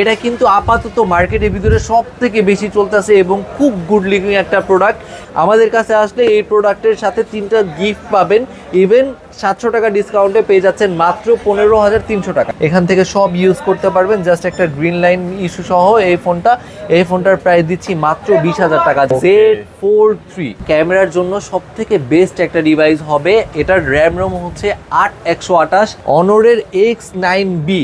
এটা কিন্তু আপাতত মার্কেটের ভিতরে সব থেকে বেশি চলতেছে এবং খুব গুড লিভিং একটা প্রোডাক্ট আমাদের কাছে আসলে এই প্রোডাক্টের সাথে তিনটা গিফট পাবেন। ইভেন সাতশো টাকা ডিসকাউন্টে পেয়ে যাচ্ছেন মাত্র পনেরো হাজার তিনশো টাকা। এখান থেকে সব ইউজ করতে পারবেন। জাস্ট একটা গ্রিন লাইন ইস্যু সহ এই ফোনটা। এই ফোনটার প্রাইস দিচ্ছি মাত্র বিশ হাজার টাকা। জেড ফোর থ্রি ক্যামেরার জন্য সব থেকে বেস্ট একটা ডিভাইস হবে। এটার র্যাম রোম হচ্ছে আট একশো আঠাশ। অনরের এক্স নাইন বি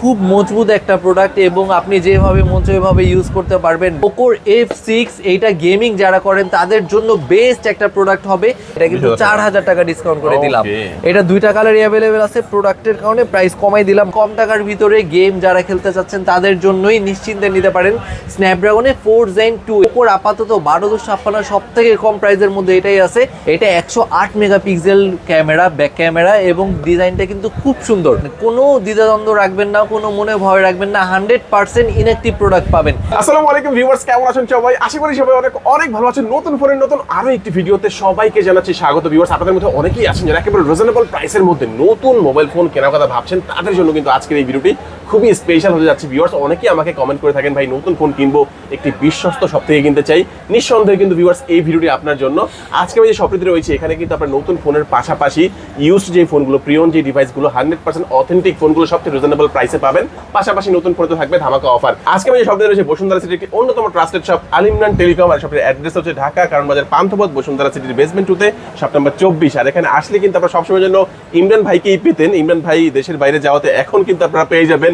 খুব মজবুত একটা প্রোডাক্ট এবং আপনি যেভাবে মন সেভাবে ইউজ করতে পারবেন পোকোর এফ সিক্স এইটা গেমিং যারা করেন তাদের জন্য বেস্ট একটা প্রোডাক্ট হবে। এটা কিন্তু চার হাজার টাকা ডিসকাউন্ট করে দিলাম। এটা দুইটা কালারই অ্যাভেলেবেল আছে। প্রোডাক্টের কারণে প্রাইস কমাই দিলাম। কম টাকার ভিতরে গেম যারা খেলতে চাচ্ছেন তাদের জন্যই নিশ্চিন্তে নিতে পারেন। স্ন্যাপড্রাগনে ফোর জেন টু ওপর আপাতত বারো দশ ছাপ্পান্ন সব থেকে কম প্রাইসের মধ্যে এটাই আছে। এটা একশো আট মেগাপিক্সেল ক্যামেরা ব্যাক ক্যামেরা এবং ডিজাইনটা কিন্তু খুব সুন্দর। কোনো দ্বিধাদ্বন্দ্ব রাখবেন না। কোনো মনে ভয় রাখবেন না, হান্ড্রেড পার্সেন্ট ইনএক্টিভ প্রোডাক্ট পাবেন। আসসালামু আলাইকুম ভিউয়ার্স কেমন আছেন সবাই? আশা করি সবাই অনেক অনেক ভালো আছেন। নতুন ফোনের নতুন আরও একটি ভিডিওতে সবাইকে জানাচ্ছি স্বাগত। ভিউয়ার্স আপনাদের মধ্যে অনেকেই আছেন যারা একেবারে রিজনেবল প্রাইসের মধ্যে নতুন মোবাইল ফোন কেনার কথা ভাবছেন, তাদের জন্য কিন্তু আজকের এই ভিডিওটি খুবই স্পেশাল হতে যাচ্ছে ভিউয়ার্স অনেকেই আমাকে কমেন্ট করে থাকেন, ভাই, নতুন ফোন কিনবো, একটি বিশ্বস্ত সব থেকে কিনতে চাই। নিঃসন্দেহে কিন্তু ভিউয়ার্স এই ভিডিওটি আপনার জন্য। আজকে আমি যে শপটিতে রয়েছে, এখানে কিন্তু আপনার নতুন ফোনের পাশাপাশি ইউজ যে ফোনগুলো প্রিয়ন যে ডিভাইসগুলো হান্ড্রেড পার্সেন্ট অথেন্টিক ফোনগুলো সবচেয়ে রিজনেবল প্রাইসে পাবেন। পাশাপাশি নতুন ফোনে তো থাকবে ধামাকা অফার আজকে আমি যে শপটিতে রয়েছে, বসুন্ধরা সিটির একটি অন্যতম ট্রাস্টেড শপ আলিমরান টেলিকম, আর শপের অ্যাড্রেস হচ্ছে ঢাকা, কারণ বাজার পান্থপথ, বসুন্ধরা সিটির বেসমেন্ট টুতে শপ নাম্বার চব্বিশ। আর এখানে আসলে কিন্তু আপনারা সবসময়ের জন্য ইমরান ভাইকেই পেতেন। ইমরান ভাই দেশের বাইরে যাওয়াতে এখন কিন্তু আপনারা পেয়ে যাবেন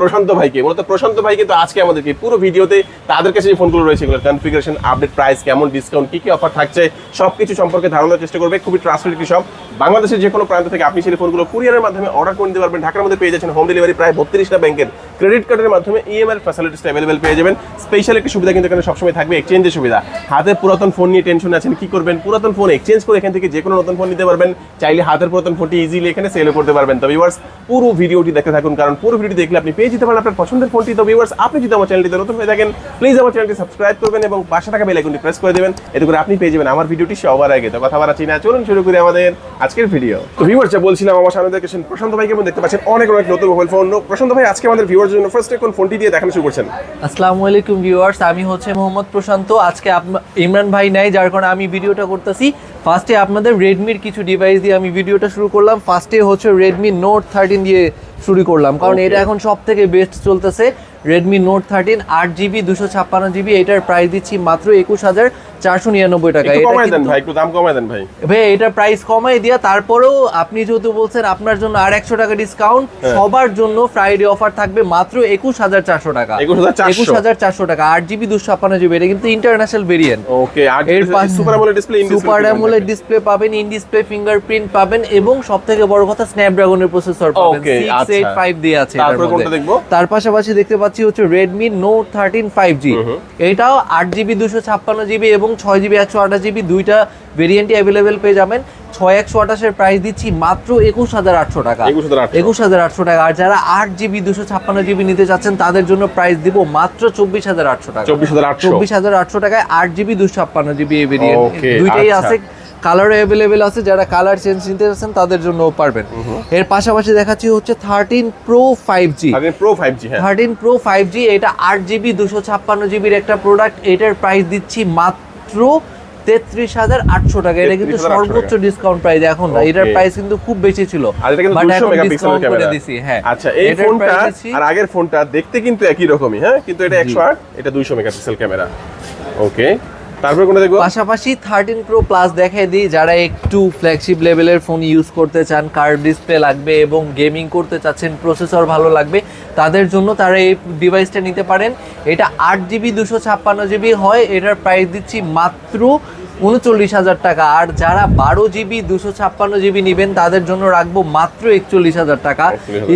প্রশান্ত ভাইকে, মূলত প্রশান্ত ভাই কিন্তু আজকে আমাদেরকে পুরো ভিডিওতে তাদের কাছে যে ফোনগুলো রয়েছে, এগুলোর কনফিগারেশন আপডেট প্রাইস কেমন ডিসকাউন্ট কি কি অফার থাকছে, সবকিছু সম্পর্কে ধারণার চেষ্টা করবে। খুবই ট্রাস্টেড একটি শপ বাংলাদেশের যে কোনো প্রান্ত থেকে আপনি সেই ফোনগুলো কুরিয়ারের মাধ্যমে অর্ডার করে নিতে পারবেন। ঢাকার মধ্যে পেয়ে যাচ্ছেন হোম ডেলিভারি প্রায় বত্রিশটা ব্যাংকের ক্রেডিট কার্ডের মাধ্যমে ইএমআই ফ্যাসিলিটিসটা অ্যাভেলেবেল পেয়ে যাবেন। স্পেশাল একটি সুবিধা কিন্তু এখানে সবসময় থাকবে এক্সচেঞ্জের সুবিধা। হাতে পুরাতন ফোন নিয়ে টেনশন আছেন, কি করবেন? পুরাতন ফোন এক্সচেঞ্জ করে এখান থেকে যে কোনো নতুন ফোন নিতে পারবেন। চাইলে হাতের পুরাতন ফোনটি ইজিলি এখানে সেলও করতে পারবেন। তো ভিউয়ার্স পুরো ভিডিওটি দেখতে থাকুন, কারণ পুরো ভিডিওটি দেখলে আপনি পেয়ে যেতে পারেন আপনার পছন্দের ফোনটি। তো ভিউয়ার্স আপনি যদি আমার চ্যানেলটিতে নতুন হয়ে থাকেন প্লিজ আমার চ্যানেলটি সাবস্ক্রাইব করবেন এবং পাশে থাকা বেল আইকনটি প্রেস করে দেবেন। এতে করে আপনি পেয়ে যাবেন আমার ভিডিওটি সবার আগে। তো কথা বাড়াচ্ছি না, চলুন শুরু করি আমাদের আজকের ভিডিও তো ভিউয়ার্স যা বলছিলাম, আমার সামনে দেখেছেন প্রশান্ত ভাইকে এবং দেখতে পাচ্ছেন অনেক অনেক নতুন মোবাইল ফোন প্রশান্ত ভাই, আজকে আমাদের ভিউয়ার্স জন্য ফার্স্ট কোন ফোনটি দিয়ে দেখানো শুরু করছেন? আসসালামু আলাইকুম ভিউয়ার্স আমি হচ্ছে মোহাম্মদ প্রশান্ত। আজকে ইমরান ভাই নাই, যার কারণে আমি ভিডিওটা করতেছি। ফার্স্টে আপনাদের রেডমির কিছু ডিভাইস দিয়ে আমি ভিডিওটা শুরু করলাম। ফার্স্টে হচ্ছে রেডমি নোট থার্টিন দিয়ে শুরু করলাম। কারণ এটা এখন সব থেকে বেস্ট চলতেছে। রেডমি নোট থার্টিন আট জিবি দুশো ছাপ্পান্ন জিবি এটার প্রাইস দিচ্ছি মাত্র একুশ হাজার চারশো নিরানব্বই টাকা। ভাই একটু দাম কমায় দেন ভাই। ভাই এটা প্রাইস কমাই দিয়া তারপরেও আপনি যেহেতু বলছেন আপনার জন্য আর একশো টাকা ডিসকাউন্ট হ্যাঁ। সবার জন্য ফ্রাইডে অফার থাকবে মাত্র একুশ হাজার চারশো টাকা। একুশ হাজার চারশো? টাকা আট জিবি দুশো ছাপ্পান্ন জিবি এটা কিন্তু ইন্টারন্যাশনাল ভেরিয়েন্ট ওকে এর super AMOLED display super AMOLED display পাবেন ইন ডিসপ্লে ফিঙ্গারপ্রিন্ট পাবেন এবং সব থেকে বড় কথা স্ন্যাপড্রাগনের প্রসেসর পাবেন। সিক্স। এইট ফাইভ দিয়ে আছে? তার পাশাপাশি দেখতে পাচ্ছি হচ্ছে Redmi note thirteen five G এটাও আট জিবি দুশো ছাপ্পান্ন জিবি এবং ছয় জিবি একশো আঠাশ জিবি দুইটা ভেরিয়েন্টই অ্যাভেলেবেল পেয়ে যাবেন। ছয় একশো আঠাশের প্রাইস দিচ্ছি মাত্র একুশ হাজার আটশো টাকা। একুশ হাজার আটশো। টাকা। আর যারা আট জিবি দুশো ছাপ্পান্ন জিবি নিতে চাচ্ছেন তাদের জন্য প্রাইস দিব মাত্র চব্বিশ হাজার আটশো টাকা। চব্বিশ হাজার আটশো। টাকায় আট জিবি দুশো ছাপ্পান্ন জিবি এই ভেরিয়েন্ট দুইটাই আচ্ছা। আছে। কালার অ্যাভেলেবেল আছে যারা কালার চেঞ্জ নিতে চাচ্ছেন তাদের জন্য পারবেন। এর পাশাপাশি দেখাচ্ছি হচ্ছে thirteen pro five G pro five G হ্যাঁ। থার্টিন প্রো ফাইভ জি এটা আট জিবি দুশো ছাপ্পান্ন জিবির একটা প্রোডাক্ট এটার প্রাইস দিচ্ছি মাত্র তেত্রিশ হাজার আটশো টাকা। এটা কিন্তু সর্বোচ্চ ডিসকাউন্ট প্রাইস এখন। না এটার প্রাইস কিন্তু খুব বেশি ছিল। আর এটা কিন্তু 200 এখন মেগাপিক্সেলের discount করে ক্যামেরা দিছি হ্যাঁ। আচ্ছা এই ফোনটা আর আগের ফোনটা দেখতে কিন্তু একই রকমই হ্যাঁ? কিন্তু এটা 108 এটা 200 মেগাপিক্সেল ক্যামেরা ওকে তারপরে কোনটা দেখব? পাশাপাশি থার্টিন প্রো প্লাস দেখাই দিই, যারা একটু ফ্ল্যাগশিপ লেভেলের ফোন ইউজ করতে চান কার্ভ ডিসপ্লে লাগবে এবং গেমিং করতে চাচ্ছেন প্রসেসর ভালো লাগবে, তাদের জন্য তারা এই ডিভাইসটা নিতে পারেন। এটা আট জিবি দুশো ছাপ্পান্ন জিবি হয়, এটার প্রাইস দিচ্ছি মাত্র উনচল্লিশ হাজার টাকা। আর যারা বারো জিবি দুশো ছাপ্পান্ন জিবি নেবেন তাদের জন্য রাখব মাত্র একচল্লিশ হাজার টাকা।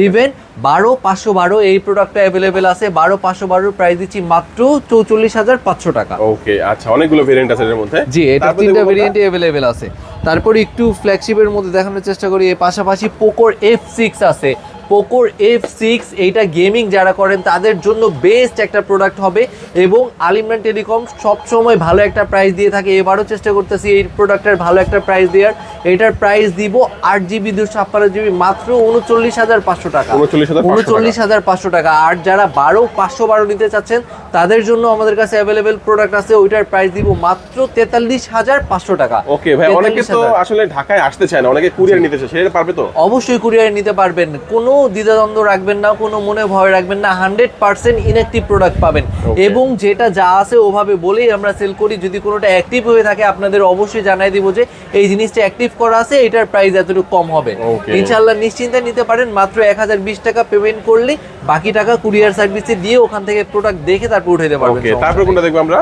ইভেন বারো পাঁচশো বারো এই প্রোডাক্টটা অ্যাভেলেবেল আছে। বারো পাঁচশো বারোর প্রাইস দিচ্ছি মাত্র চৌচল্লিশ হাজার পাঁচশো টাকা। ওকে আচ্ছা অনেকগুলো ভেরিয়েন্ট আছে এর মধ্যে। জি এটা তিনটা কোনটা? অ্যাভেলেবেল আছে। তারপর একটু ফ্ল্যাগশিপের মধ্যে দেখানোর চেষ্টা করি এর পাশাপাশি পোকোর এফ সিক্স আছে। পোকোর এফ সিক্স এইটা গেমিং যারা করেন তাদের জন্য বেস্ট একটা প্রোডাক্ট হবে এবং আলিমরান টেলিকম সবসময় ভালো একটা প্রাইস দিয়ে থাকে। এবারও চেষ্টা করতেছি এই প্রোডাক্টের ভালো একটা প্রাইস দেওয়ার। এটার প্রাইস দিব আট জিবি দুশো ছাপ্পান্ন জিবি মাত্র উনচল্লিশ হাজার পাঁচশো টাকা। 39,500 টাকা। উনচল্লিশ হাজার পাঁচশো টাকা। আর যারা বারো পাঁচশো বারো নিতে চাচ্ছেন তাদের জন্য আমাদের কাছে অ্যাভেলেবেল প্রোডাক্ট আছে ওইটার প্রাইস দিব মাত্র তেতাল্লিশ হাজার পাঁচশো টাকা। ওকে ভাই অনেকে তো আসলে ঢাকায় আসতে চায় না অনেকে কুরিয়ার নিতে চায় সেটা পারবে তো? অবশ্যই কুরিয়ারে নিতে পারবেন। কোনো দ্বিধাদ্বন্দ্ব রাখবেন না কোনো মনে ভয় রাখবেন না হান্ড্রেড পার্সেন্ট ইনঅ্যাক্টিভ প্রোডাক্ট পাবেন। এবং যেটা যা আছে ওভাবে বলেই আমরা সেল করি যদি কোনোটা অ্যাক্টিভ হয়ে থাকে আপনাদের অবশ্যই জানাই দিব যে এই জিনিসটা অ্যাক্টিভ করা আছে এটার প্রাইস এতটুকু কম হবে। ইনশাল্লাহ নিশ্চিন্তে নিতে পারেন মাত্র এক হাজার বিশ টাকা পেমেন্ট করলে বাকি টাকা কুরিয়ার সার্ভিসে দিয়ে ওখান থেকে প্রোডাক্ট দেখে তারপর উঠাইতে পারবেন। তারপরে কোনটা দেখব আমরা?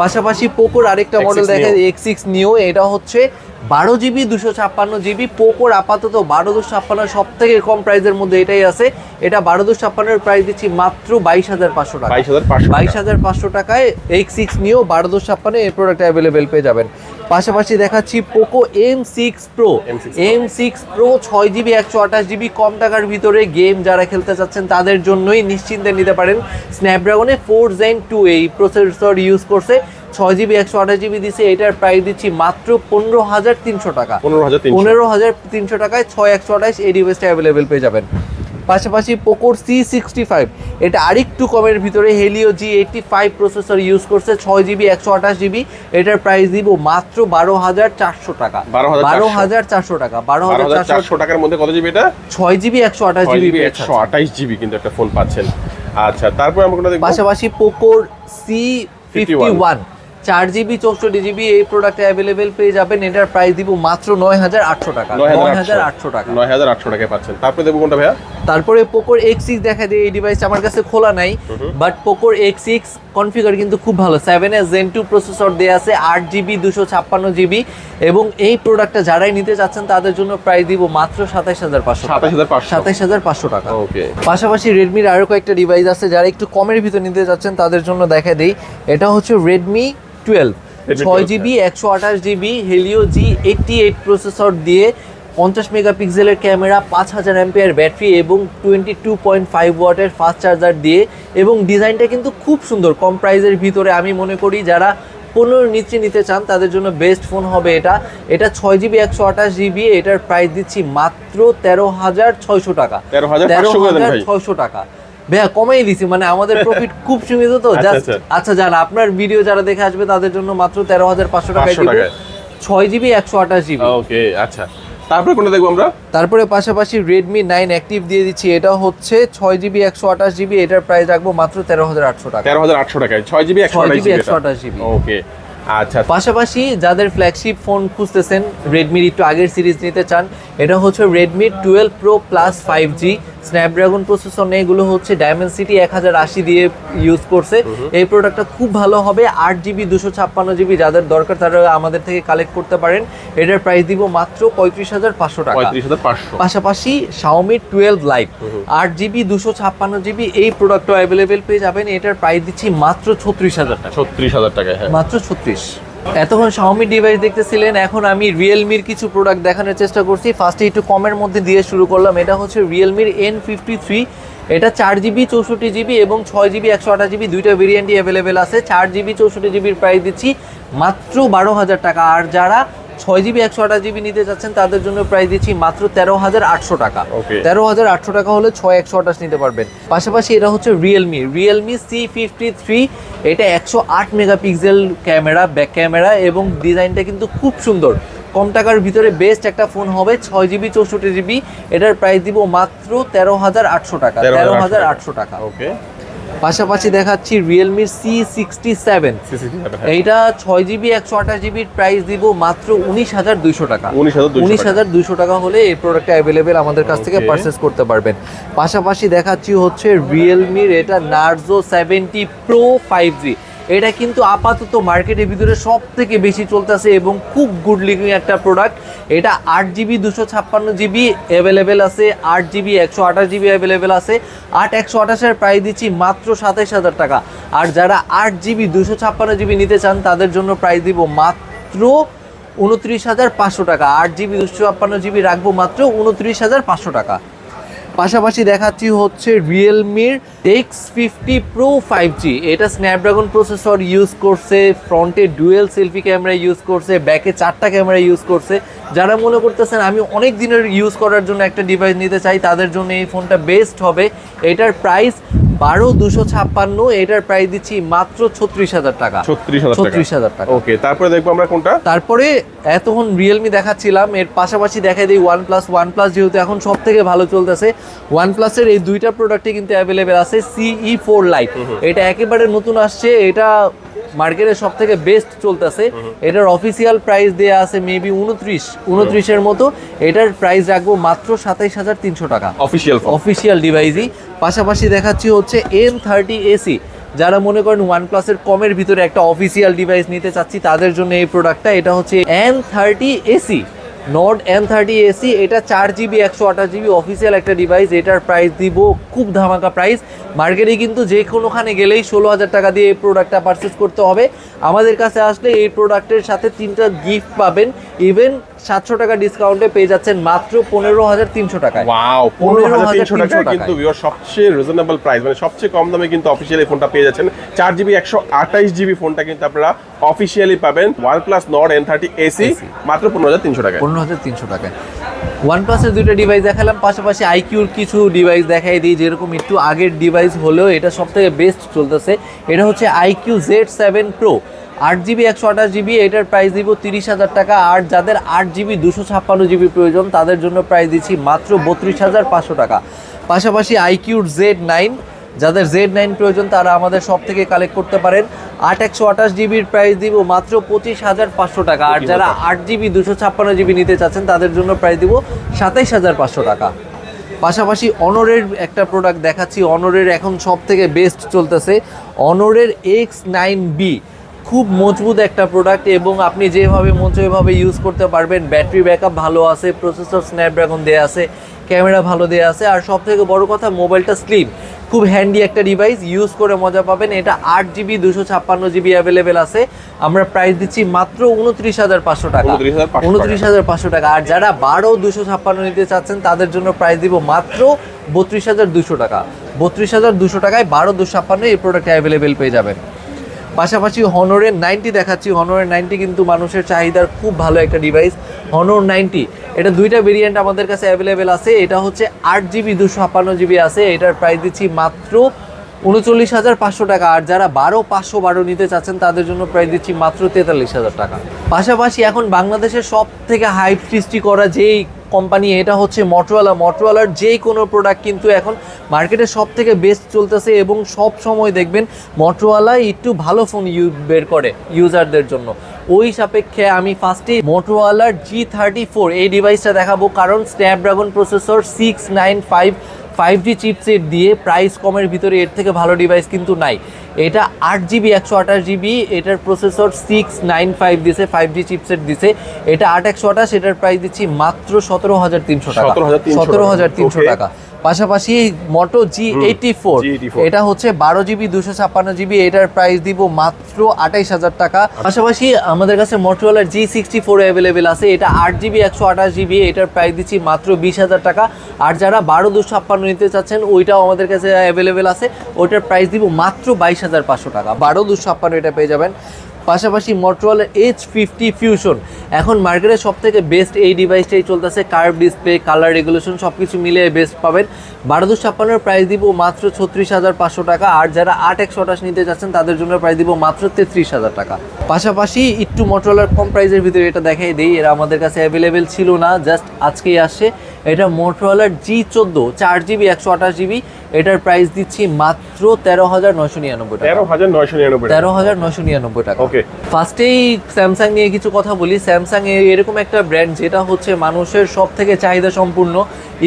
পাশাপাশি পোকোর আরেকটা মডেল দেখা Neo। এক্স সিক্স নিও এটা হচ্ছে বারো জিবি দুশো ছাপ্পান্ন জিবি পোকোর আপাতত বারো দুশো ছাপ্পান্ন সব থেকে কম প্রাইসের মধ্যে এটাই আছে। এটা বারো দুশো ছাপ্পান্নের প্রাইস দিচ্ছি মাত্র বাইশ হাজার পাঁচশো টাকা। বাইশ হাজার পাঁচশো টাকায় এক্স সিক্স নিয়েও বারো দুশো ছাপ্পান্ন এই প্রোডাক্ট অ্যাভেলেবেল পেয়ে যাবেন। পাশাপাশি দেখাচ্ছি Poco M six pro M six pro ছয় জিবি একশো আঠাশ জিবি কম টাকার ভিতরে গেম যারা খেলতে চাচ্ছেন তাদের জন্যই নিশ্চিন্তে নিতে পারেন স্ন্যাপড্রাগনে ফোর জেন টু এই প্রসেসর ইউজ করছে ছয় জিবি একশো আঠাশ জিবি দিচ্ছে এটার প্রাইস দিচ্ছি মাত্র পনেরো হাজার তিনশো টাকা। পনেরো হাজার তিনশো। টাকায় ছয় একশো আঠাশ এই ডিভাইসটা অ্যাভেলেবেল পেয়ে যাবেন। পাশাপাশি পোকোর সি সিক্সটি ফাইভ এটা আরেকটু কমের ভিতরে Helio G eighty five processor use করছে ছয় জিবি একশো আঠাশ জিবি এটার প্রাইস দিব মাত্র বারো হাজার চারশো টাকা। বারো হাজার চারশো। টাকা বারো হাজার চারশো। টাকার মধ্যে কত জিবি এটা? ছয় জিবি একশো আঠাশ জিবি জিবি একশো আঠাশ জিবি কিন্তু একটা ফোন পাচ্ছেন। আচ্ছা তারপরে আমরা পাশাপাশি পোকোর সি ফিফটি ওয়ান চার জিবি চৌষট্টি জিবি এই প্রোডাক্টে অ্যাভেলেবেল পেয়ে যাবেন। এটার প্রাইস দিব মাত্র নয় হাজার আটশো টাকা। নয় হাজার আটশো। টাকা। নয় হাজার আটশো টাকায় পাচ্ছেন। তারপরে দেখব কোনটা ভাইয়া? তারপরে পোকোর এক্স সিক্স দেখা দিয়ে এই ডিভাইস আমার কাছে খোলা নাই। বাট পোকোর এক্স সিক্স কনফিগার কিন্তু খুব ভালো। Seven A gen two processor দেওয়া আছে আট জিবি দুশো ছাপ্পান্ন জিবি। এবং এই প্রোডাক্টটা যারাই নিতে চাচ্ছেন তাদের জন্য প্রাইস দিব মাত্র সাতাইশ হাজার পাঁচশো সাতাশ হাজার পাঁচশো। সাতাইশ হাজার পাঁচশো টাকা। ওকে পাশাপাশি রেডমির আরও কয়েকটা ডিভাইস আছে যারা একটু কমের ভিতর নিতে যাচ্ছেন তাদের জন্য দেখা দেই। এটা হচ্ছে রেডমি টুয়েলভ ছয় জিবি একশো আঠাশ GB Helio G eighty eight processor দিয়ে পঞ্চাশ মেগাপিক্সেলের ক্যামেরা পাঁচ হাজার অ্যাম্পিয়ার ব্যাটারি এবং টোয়েন্টি টু পয়েন্ট ফাইভ ওয়াটের ফাস্ট চার্জার দিয়ে এবং ডিজাইনটা কিন্তু খুব সুন্দর। কম প্রাইসের ভিতরে আমি মনে করি যারা পনেরোর নিচে নিতে চান তাদের জন্য বেস্ট ফোন হবে এটা। এটা ছয় জিবি একশো আঠাশ জিবি এটার প্রাইস দিচ্ছি মাত্র তেরো হাজার ছয়শো টাকা। তেরো হাজার ছয়শো টাকা। ভাইয়া কমাই দিছি মানে আমাদের প্রফিট খুব সীমিত তো আচ্ছা, জাস্ট আচ্ছা। আচ্ছা জান আপনার ভিডিও যারা দেখে আসবে তাদের জন্য মাত্র তেরো হাজার পাঁচশো টাকায় 500 দিব। ছয় জিবি একশো আঠাশ জিবি ওকে আচ্ছা। তারপরে কোনটা দেখব আমরা? তারপরে পাশাপাশি রেডমি নাইন অ্যাক্টিভ দিয়ে দিচ্ছি এটা হচ্ছে ছয় জিবি একশো আঠাশ জিবি এটার প্রাইস রাখব মাত্র তেরো হাজার আটশো টাকা তেরো হাজার আটশো টাকায়। ছয় জিবি একশো 6 আঠাশ 128 ওকে আচ্ছা। পাশাপাশি যাদের ফ্ল্যাগশিপ ফোন খুঁজতেছেন রেডমির একটু আগের সিরিজ নিতে চান এটা হচ্ছে Redmi twelve pro plus five G snapdragon processor নেই এগুলো হচ্ছে ডায়মন্ড সিটি এক হাজার আশি দিয়ে ইউজ করছে। এই প্রোডাক্টটা খুব ভালো হবে আট জিবি দুশো ছাপ্পান্ন জিবি যাদের দরকার তারা আমাদের থেকে কালেক্ট করতে পারেন। এটার প্রাইস দিব মাত্র পঁয়ত্রিশ হাজার পাঁচশো টাকা। পাশাপাশি শাওমি টুয়েলভ লাইট আট জিবি দুশো ছাপ্পান্ন জিবি এই প্রোডাক্টও অ্যাভেলেবেল পেয়ে যাবেন। এটার প্রাইস দিচ্ছি মাত্র ছত্রিশ হাজার টাকা। ছত্রিশ হাজার টাকায় হ্যাঁ। মাত্র ছত্রিশ। এতক্ষণ শাওমি ডিভাইস দেখতেছিলেন, এখন আমি রিয়েলমির কিছু প্রোডাক্ট দেখানোর চেষ্টা করছি। ফার্স্টে একটু কমের মধ্যে দিয়ে শুরু করলাম। এটা হচ্ছে রিয়েলমির এন ফিফটি থ্রি এটা চার জিবি চৌষট্টি জিবি এবং ছয় জিবি একশো আঠাশ জিবি দুইটা ভেরিয়েন্টই অ্যাভেলেবেল আছে। চার জিবি চৌষট্টি জিবির প্রাইস দিচ্ছি মাত্র বারো হাজার টাকা। আর যারা ছয় জিবি একশো আঠাশ জিবি নিতে চাচ্ছেন তাদের জন্য প্রাইস দিচ্ছি মাত্র তেরো হাজার আটশো টাকা. তেরো হাজার আটশো টাকা হলে ছয় একশো আঠাশ নিতে পারবেন। পাশাপাশি এটা হচ্ছে Realme Realme C fifty three এটা একশো আট মেগাপিক্সেল ক্যামেরা ব্যাক ক্যামেরা এবং ডিজাইনটা কিন্তু খুব সুন্দর। কম টাকার ভিতরে বেস্ট একটা ফোন হবে ছয় জিবি চৌষট্টি জিবি এটার প্রাইস দিব মাত্র তেরো হাজার আটশো টাকা তেরো হাজার আটশো টাকা। ওকে পাশাপাশি দেখাচ্ছি রিয়েলমি সি সিক্সটি সেভেন এইটা ছয় জিবি একশো আঠাশ জিবির প্রাইস দিব মাত্র উনিশ হাজার দুইশো টাকা। 19,200 উনিশ হাজার দুইশো টাকা হলে এই প্রোডাক্টটা অ্যাভেলেবেল আমাদের কাছ থেকে. পারচেস করতে পারবেন। পাশাপাশি দেখাচ্ছি হচ্ছে রিয়েলমির এটা Narzo seventy pro five G এটা কিন্তু আপাতত মার্কেটের ভিতরে সব থেকে বেশি চলতেছে এবং খুব গুড লুকিং একটা প্রোডাক্ট এটা আট জিবি দুশো ছাপ্পান্ন জিবি অ্যাভেলেবেল আছে, আট জিবি একশো আঠাশ জিবি অ্যাভেলেবেল আছে। আট একশো আঠাশের প্রাইস দিচ্ছি মাত্র সাতাইশ হাজার টাকা। আর যারা আট জিবি দুশো ছাপ্পান্ন জিবি নিতে চান, তাদের জন্য প্রাইস দিব মাত্র উনত্রিশ হাজার পাঁচশো টাকা। আট জিবি দুশো ছাপ্পান্ন জিবি রাখব মাত্র উনত্রিশ হাজার পাঁচশো টাকা। পাশাপাশি দেখাচ্ছি হচ্ছে রিয়েলমির X fifty pro five G এটা স্ন্যাপড্রাগন প্রসেসর ইউজ করছে ফ্রন্টে ডুয়েল সেলফি ক্যামেরা ইউজ করছে ব্যাকে চারটা ক্যামেরা ইউজ করছে। যারা মনে করতেছেন, আমি অনেক দিনের ইউজ করার জন্য একটা ডিভাইস নিতে চাই, তাদের জন্য এই ফোনটা বেস্ট হবে। এটার প্রাইস বারো দুশো ছাপ্পান্ন এটার প্রাইস দিচ্ছি মাত্র ছত্রিশ হাজার টাকা। ছত্রিশ হাজার টাকা। ওকে তারপরে দেখব আমরা কোনটা? তারপরে এতক্ষণ রিয়েলমি দেখাচ্ছিলাম এর পাশাপাশি দেখাই দিই ওয়ান প্লাস ওয়ান প্লাস যেহেতু এখন সব থেকে ভালো চলতেছে ওয়ান প্লাসের এই দুইটা প্রোডাক্টই কিন্তু অ্যাভেলেবেল আছে সিই ফোর লাইট এটা একেবারে নতুন আসছে এটা মার্কেটের সব থেকে বেস্ট চলতেছে এটার অফিসিয়াল প্রাইস দেয়া আছে মেবি উনত্রিশ উনত্রিশের মতো। এটার প্রাইস রাখব মাত্র সাতাইশ হাজার তিনশো টাকা। অফিসিয়াল অফিসিয়াল ডিভাইসই পাশাপাশি দেখাচ্ছি হচ্ছে এম থার্টি এসি যারা মনে করেন ওয়ান প্লাসের কমের ভিতরে একটা অফিসিয়াল ডিভাইস নিতে চাচ্ছি, তাদের জন্য এই প্রোডাক্টটা এটা হচ্ছে M thirty SE Nord M thirty SE এটা চার জিবি, একশো আঠাশ জিবি অফিসিয়াল একটা ডিভাইস এটার প্রাইস দিব খুব ধামাকা প্রাইস মার্কেটে কিন্তু যে কোনোখানে গেলেই ষোলো হাজার টাকা দিয়ে এই প্রোডাক্টটা পারচেস করতে হবে। আমাদের কাছে আসলে এই প্রোডাক্টের সাথে তিনটা গিফট পাবেন। ইভেন সাতশো টাকা ডিসকাউন্টে পেয়ে যাচ্ছেন মাত্র পনেরো হাজার তিনশো টাকায়। ওয়াও পনেরো হাজার তিনশো টাকা কিন্তু সবচেয়ে রিজনেবল প্রাইস মানে সবচেয়ে কম দামে কিন্তু অফিসিয়ালি ফোনটা পেয়ে যাচ্ছেন। চার জিবি একশো আঠাইশ জিবি ফোনটা কিন্তু আপনারা অফিসিয়ালি পাবেন one plus Nord N thirty SE মাত্র পনেরো হাজার তিনশো টাকা পনেরো হাজার তিনশো টাকায়। ওয়ান প্লাসের দুইটা ডিভাইস দেখালাম পাশাপাশি আইকিউর কিছু ডিভাইস দেখাই দিই যেরকম একটু আগের ডিভাইস হলেও এটা সব থেকে বেস্ট চলতেছে। এটা হচ্ছে আইকিউ জেড সেভেন প্রো আট জিবি একশো আঠাশ জিবি এটার প্রাইস দিব তিরিশ হাজার টাকা। আর যাদের আট জিবি দুশো ছাপ্পান্ন জিবি প্রয়োজন তাদের জন্য প্রাইস দিচ্ছি মাত্র বত্রিশ হাজার পাঁচশো টাকা। পাশাপাশি আইকিউর জেড নাইন যাদের জেড নাইন প্রয়োজন তারা আমাদের সব থেকে কালেক্ট করতে পারেন। আট একশো আঠাশ জিবির প্রাইস দিব মাত্র পঁচিশ হাজার পাঁচশো টাকা। আর যারা আট জিবি দুশো ছাপ্পান্ন জিবি নিতে চাচ্ছেন তাদের জন্য প্রাইস দিব সাতাইশ হাজার পাঁচশো টাকা। পাশাপাশি অনরের একটা প্রোডাক্ট দেখাচ্ছি। অনরের এখন সব থেকে বেস্ট চলতেছে। অনরের এক্স নাইন বি খুব মজবুত একটা প্রোডাক্ট এবং আপনি যেভাবে মন চায় ওইভাবে ইউজ করতে পারবেন ব্যাটারি ব্যাকআপ ভালো আছে প্রসেসর স্ন্যাপড্রাগন দেওয়া আছে ক্যামেরা ভালো দেওয়া আছে আর সব থেকে বড় কথা মোবাইলটা স্লিম খুব হ্যান্ডি একটা ডিভাইস ইউজ করে মজা পাবেন। এটা আট জিবি দুশো ছাপ্পান্ন জিবি অ্যাভেলেবেল আছে। আমরা প্রাইস দিচ্ছি মাত্র উনত্রিশ হাজার পাঁচশো টাকা। 29,500 টাকা। উনত্রিশ হাজার পাঁচশো টাকা। আর যারা বারো দুশো ছাপ্পান্ন নিতে চাচ্ছেন তাদের জন্য প্রাইস দিব মাত্র বত্রিশ হাজার দুশো টাকা। বত্রিশ হাজার দুশো টাকায় বারো দুশো ছাপ্পান্ন এই প্রোডাক্ট অ্যাভেলেবেল পেয়ে যাবেন। পাশাপাশি হনরের নাইনটি দেখাচ্ছি। হনরের নাইনটি কিন্তু মানুষের চাহিদার খুব ভালো একটা ডিভাইস হনর নাইনটি এটা দুইটা ভেরিয়েন্ট আমাদের কাছে অ্যাভেলেবেল আছে। এটা হচ্ছে আট জিবি দুশো ছাপ্পান্ন জিবি আছে। এটার প্রাইস দিচ্ছি মাত্র উনচল্লিশ হাজার পাঁচশো টাকা। আর যারা বারো, পাঁচশো, বারো নিতে চাচ্ছেন, তাদের জন্য প্রাইস দিচ্ছি মাত্র তেতাল্লিশ হাজার টাকা। পাশাপাশি এখন বাংলাদেশের সব থেকে হাইপ সৃষ্টি করা যেই কোম্পানি, এটা হচ্ছে মটোয়ালা মটোয়ালার যে কোনো প্রোডাক্ট কিন্তু এখন মার্কেটে সব থেকে বেস্ট চলতেছে এবং সব সময় দেখবেন মটোয়ালা একটু ভালো ফোন ইউ বের করে ইউজারদের জন্য। ওই সাপেক্ষে আমি ফার্স্টে মোটোয়ালার জি থার্টি ফোর এই ডিভাইসটা দেখাবো। কারণ snapdragon processor six nine five five G chipset দিয়ে প্রাইস কমের ভিতরে এর থেকে ভালো ডিভাইস কিন্তু নাই। এটা আট জিবি একশো আঠাশ জিবি এটার প্রসেসর সিক্স নাইন ফাইভ দিছে ফাইভ জি চিপসেট দিছে। এটা আট একশো আঠাশ এটার প্রাইস দিচ্ছি মাত্র সতেরো হাজার তিনশো টাকা। সতেরো হাজার তিনশো টাকা। পাশাপাশি মোটো জি এইটি ফোর এটা হচ্ছে বারো জিবি দুশো ছাপ্পান্ন জিবি এটার প্রাইস দিব মাত্র আঠাইশ হাজার টাকা। পাশাপাশি আমাদের কাছে মোটরোলার জি সিক্সটি ফোর অ্যাভেলেবেল আছে এটা আট জিবি একশো আঠাশ জিবি এটার প্রাইস দিচ্ছি মাত্র বিশ হাজার টাকা। আর যারা বারো দুশো ছাপ্পান্ন নিতে চাচ্ছেন ওইটাও আমাদের কাছে অ্যাভেলেবেল আছে ওইটার প্রাইস দিব মাত্র বাইশ হাজার পাঁচশো টাকা। বারো দুশো ছাপ্পান্ন এটা পেয়ে যাবেন। পাশাপাশি মোটরোলার এইচ ফিফটি ফিউশন এখন মার্কেটে সব থেকে বেস্ট এই ডিভাইসটাই চলতেছে কার্ভ ডিসপ্লে কালার রেগুলেশন সব কিছু মিলিয়ে বেস্ট পাবেন। বারো দুশো ছাপ্পান্নর প্রাইস দিব মাত্র ছত্রিশ হাজার পাঁচশো টাকা, আর যারা আট একশো আঠাশ নিতে যাচ্ছেন, তাদের জন্য প্রাইস দিব মাত্র তেত্রিশ হাজার টাকা। পাশাপাশি একটু মোটরোলার কম প্রাইসের ভিতরে এটা দেখাই দিই, এরা আমাদের কাছে অ্যাভেলেবেল ছিল না জাস্ট আজকেই আসছে এটা মোটরোলার জি চোদ্দ, চার জিবি একশো আঠাশ জিবি এটার প্রাইস দিচ্ছি মাত্র তেরো হাজার নয়শো নিরানব্বই টাকা। তেরো হাজার নয়শো নিরানব্বই টাকা। তেরো হাজার নশো নিরানব্বই টাকা। Okay. ফার্স্টেই স্যামসাং নিয়ে কিছু কথা বলি। স্যামসাং এরকম একটা ব্র্যান্ড যেটা হচ্ছে মানুষের সব থেকে চাহিদা সম্পূর্ণ।